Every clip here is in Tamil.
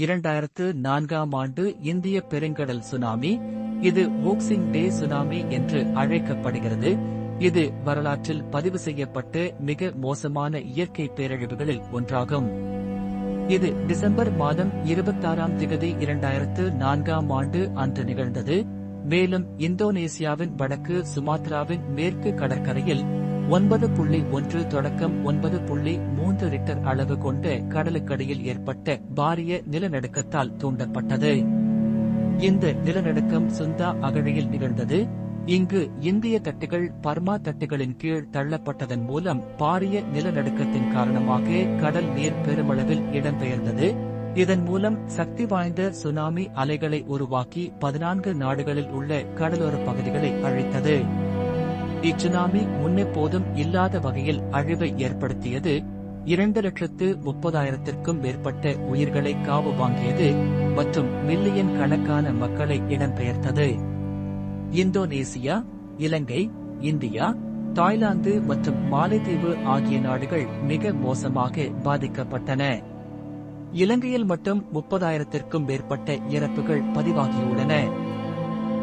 இரண்டாயிரத்து நான்காம் ஆண்டு இந்திய பெருங்கடல் சுனாமி இது போக்சிங் டே சுனாமி என்று அழைக்கப்படுகிறது. இது வரலாற்றில் பதிவு செய்யப்பட்டு மிக மோசமான இயற்கை பேரழிவுகளில் ஒன்றாகும். இது டிசம்பர் மாதம் இருபத்தாறாம் திகதி இரண்டாயிரத்து நான்காம் ஆண்டு அன்று நிகழ்ந்தது. மேலும் இந்தோனேசியாவின் வடக்கு சுமாத்ராவின் மேற்கு கடற்கரையில் ஒன்பது புள்ளி ஒன்று தொடக்கம் ஒன்பது புள்ளி மூன்று ரிக்டர் அளவு கொண்ட கடலுக்கடியில் ஏற்பட்ட பாரிய நிலநடுக்கத்தால் தூண்டப்பட்டது. இந்த நிலநடுக்கம் சுந்தா அகழியில் நிகழ்ந்தது. இங்கு இந்திய தட்டுகள் பர்மா தட்டுகளின் கீழ் தள்ளப்பட்டதன் மூலம் பாரிய நிலநடுக்கத்தின் காரணமாக கடல் நீர் பெருமளவில் இடம்பெயர்ந்தது. இதன் மூலம் சக்தி வாய்ந்த சுனாமி அலைகளை உருவாக்கி பதினான்கு நாடுகளில் உள்ள கடலோர பகுதிகளை அழித்தது. இச்சுனாமி முன்னெப்போதும் இல்லாத வகையில் அழிவை ஏற்படுத்தியது. இரண்டு லட்சத்து முப்பதாயிரத்திற்கும் மேற்பட்ட உயிர்களை காவு வாங்கியது மற்றும் மில்லியன் கணக்கான மக்களை இடம்பெயர்த்தது. இந்தோனேசியா இலங்கை இந்தியா தாய்லாந்து மற்றும் மாலைதீவு ஆகிய நாடுகள் மிக மோசமாக பாதிக்கப்பட்டன. இலங்கையில் மட்டும் முப்பதாயிரத்திற்கும் மேற்பட்ட இறப்புகள் பதிவாகியுள்ளன.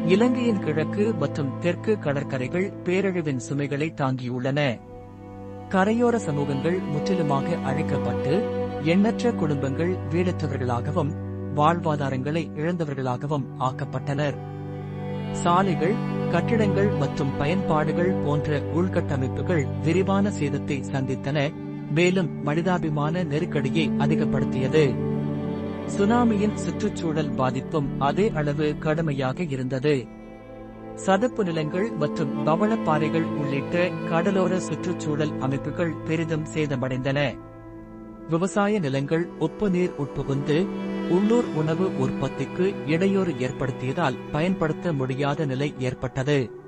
இலங்கையின் கிழக்கு மற்றும் தெற்கு கடற்கரைகள் பேரழிவின் சுமைகளை தாங்கியுள்ளன. கரையோர சமூகங்கள் முற்றிலுமாக அழைக்கப்பட்டு எண்ணற்ற குடும்பங்கள் வீடற்றவர்களாகவும் வாழ்வாதாரங்களை இழந்தவர்களாகவும் ஆக்கப்பட்டனர். சாலைகள் கட்டிடங்கள் மற்றும் பயன்பாடுகள் போன்ற உள்கட்டமைப்புகள் விரிவான சேதத்தை சந்தித்தன மேலும் மனிதாபிமான நெருக்கடியை அதிகப்படுத்தியது. சுனாமியின் சுற்றுச்சூழல் பாதிப்பும் அதே அளவு கடுமையாக இருந்தது. சதுப்பு நிலங்கள் மற்றும் பவளப்பாறைகள் உள்ளிட்ட கடலோர சுற்றுச்சூழல் அமைப்புகள் பெரிதும் சேதமடைந்தன. விவசாய நிலங்கள் உப்பு நீர் உட்புகுந்து உள்ளூர் உணவு உற்பத்திக்கு இடையூறு ஏற்படுத்தியதால் பயன்படுத்த முடியாத நிலை ஏற்பட்டது.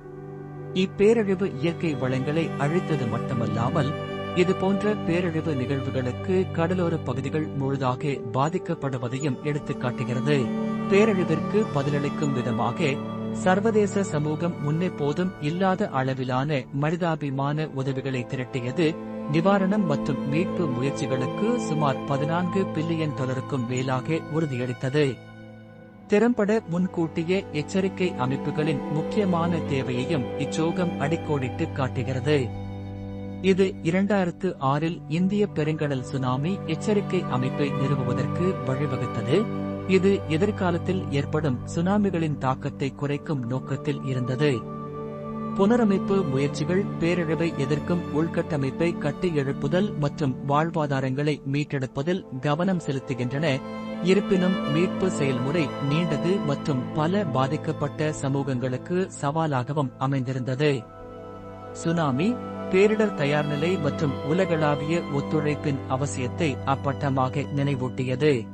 இப்பேரழிவு இயற்கை வளங்களை அழித்தது மட்டுமல்லாமல் இதுபோன்ற பேரழிவு நிகழ்வுகளுக்கு கடலோர பகுதிகள் முழுதாக பாதிக்கப்படுவதையும் எடுத்துக்காட்டுகிறது. பேரழிவிற்கு பதிலளிக்கும் விதமாக சர்வதேச சமூகம் முன்னெப்போதும் இல்லாத அளவிலான மனிதாபிமான உதவிகளை திரட்டியது நிவாரணம் மற்றும் மீட்பு முயற்சிகளுக்கு சுமார் பதினான்கு பில்லியன் டாலருக்கும் மேலாக உறுதியளித்தது. திறம்பட முன்கூட்டிய எச்சரிக்கை அமைப்புகளின் முக்கியமான தேவையையும் இச்சோகம் அடிக்கோடிட்டு காட்டுகிறது. இது இரண்டாயிரத்து ஆறில் இந்திய பெருங்கடல் சுனாமி எச்சரிக்கை அமைப்பை நிறுவுவதற்கு வழிவகுத்தது. இது எதிர்காலத்தில் ஏற்படும் சுனாமிகளின் தாக்கத்தை குறைக்கும் நோக்கத்தில் இருந்தது. புனரமைப்பு முயற்சிகள் பேரழிவை எதிர்க்கும் உள்கட்டமைப்பை கட்டி எழுப்புதல் மற்றும் வாழ்வாதாரங்களை மீட்டெடுப்பதில் கவனம் செலுத்துகின்றன. இருப்பினும் மீட்பு செயல்முறை நீண்டது மற்றும் பல பாதிக்கப்பட்ட சமூகங்களுக்கு சவாலாகவும் அமைந்திருந்தது. சுனாமி பேரிடர் தயார்நிலை மற்றும் உலகளாவிய ஒத்துழைப்பின் அவசியத்தை அப்பட்டமாக நினைவூட்டியது.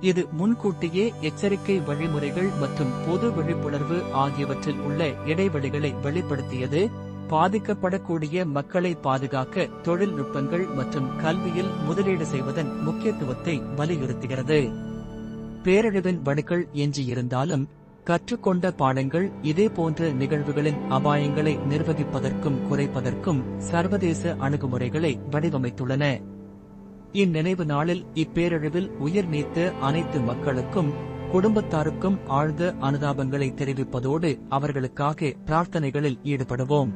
இது முன்கூட்டியே எச்சரிக்கை வழிமுறைகள் மற்றும் பொது விழிப்புணர்வு ஆகியவற்றில் உள்ள இடைவெளிகளை வெளிப்படுத்தியது. பாதிக்கப்படக்கூடிய மக்களை பாதுகாக்க தொழில்நுட்பங்கள் மற்றும் கல்வியில் முதலீடு செய்வதன் முக்கியத்துவத்தை வலியுறுத்துகிறது. பேரழிவின் வடுக்கள் எஞ்சியிருந்தாலும் கற்றுக்கொண்ட பாடங்கள் இதேபோன்ற நிகழ்வுகளின் அபாயங்களை நிர்வகிப்பதற்கும் குறைப்பதற்கும் சர்வதேச அணுகுமுறைகளை வடிவமைத்துள்ளன. இந்நினைவு நாளில் இப்பேரழிவில் உயிர் நீத்த அனைத்து மக்களுக்கும் குடும்பத்தாருக்கும் ஆழ்ந்த அனுதாபங்களை தெரிவிப்பதோடு அவர்களுக்காக பிரார்த்தனைகளில் ஈடுபடுவோம்.